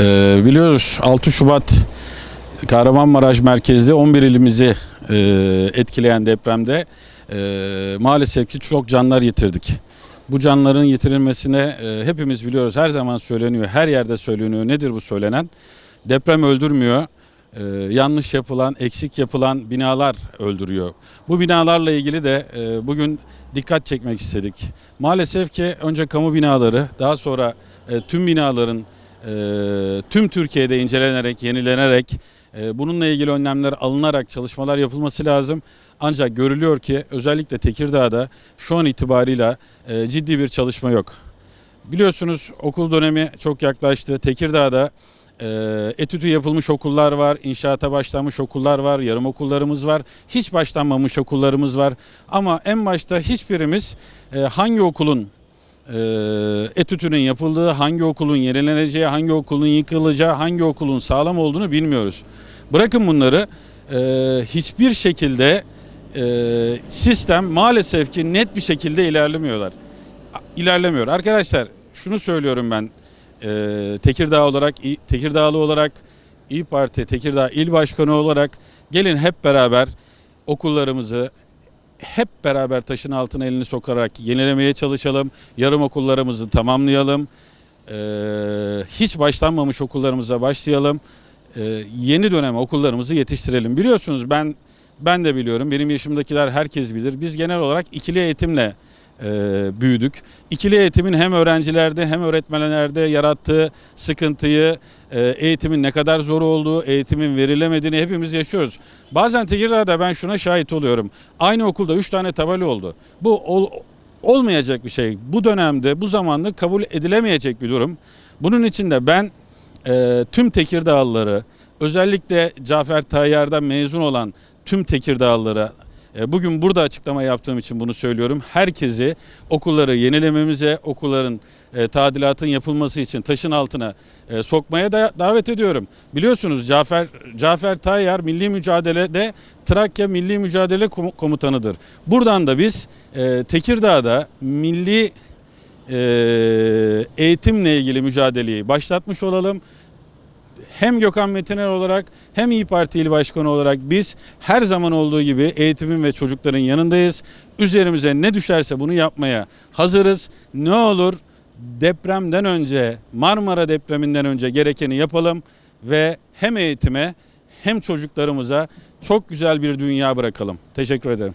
Ee, biliyoruz 6 Şubat Kahramanmaraş merkezli 11 ilimizi e, etkileyen depremde e, maalesef ki çok canlar yitirdik. Bu canların yitirilmesine e, hepimiz biliyoruz. Her zaman söyleniyor, her yerde söyleniyor. Nedir bu söylenen? Deprem öldürmüyor. E, yanlış yapılan, eksik yapılan binalar öldürüyor. Bu binalarla ilgili de e, bugün dikkat çekmek istedik. Maalesef ki önce kamu binaları, daha sonra e, tüm binaların tüm Türkiye'de incelenerek, yenilenerek e, bununla ilgili önlemler alınarak çalışmalar yapılması lazım. Ancak görülüyor ki özellikle Tekirdağ'da şu an itibarıyla e, ciddi bir çalışma yok. Biliyorsunuz okul dönemi çok yaklaştı. Tekirdağ'da e, etütü yapılmış okullar var, inşaata başlanmış okullar var, yarım okullarımız var, hiç başlanmamış okullarımız var. Ama en başta hiçbirimiz hangi okulun etütünün yapıldığı, hangi okulun yenileneceği, hangi okulun yıkılacağı, hangi okulun sağlam olduğunu bilmiyoruz. Bırakın bunları e, hiçbir şekilde e, sistem maalesef ki net bir şekilde ilerlemiyorlar. İlerlemiyor. Arkadaşlar şunu söylüyorum ben e, Tekirdağ olarak, Tekirdağlı olarak, İyi Parti Tekirdağ İl Başkanı olarak gelin hep beraber okullarımızı hep beraber taşın altına elini sokarak yenilemeye çalışalım. Yarım okullarımızı tamamlayalım. Ee, hiç başlanmamış okullarımıza başlayalım. Ee, yeni dönem okullarımızı yetiştirelim. Biliyorsunuz ben ben de biliyorum. Benim yaşımdakiler herkes bilir. Biz genel olarak ikili eğitimle e, büyüdük. İkili eğitimin hem öğrencilerde hem öğretmenlerde yarattığı sıkıntıyı, e, eğitimin ne kadar zor olduğu, eğitimin verilemediğini hepimiz yaşıyoruz. Bazen Tekirdağ'da ben şuna şahit oluyorum. Aynı okulda 3 tane tabela oldu. Bu ol- olmayacak bir şey. Bu dönemde, bu zamanda kabul edilemeyecek bir durum. Bunun için de ben e, tüm Tekirdağlıları, özellikle Cafer Tayyar'dan mezun olan tüm Tekirdağlılara Bugün burada açıklama yaptığım için bunu söylüyorum. Herkesi okulları yenilememize, okulların e, tadilatın yapılması için taşın altına e, sokmaya da davet ediyorum. Biliyorsunuz Cafer Cafer Tayyar milli mücadelede Trakya Milli Mücadele Kom- Komutanıdır. Buradan da biz e, Tekirdağ'da milli e, eğitimle ilgili mücadeleyi başlatmış olalım hem Gökhan Metiner olarak hem İyi Parti İl Başkanı olarak biz her zaman olduğu gibi eğitimin ve çocukların yanındayız. Üzerimize ne düşerse bunu yapmaya hazırız. Ne olur depremden önce Marmara depreminden önce gerekeni yapalım ve hem eğitime hem çocuklarımıza çok güzel bir dünya bırakalım. Teşekkür ederim.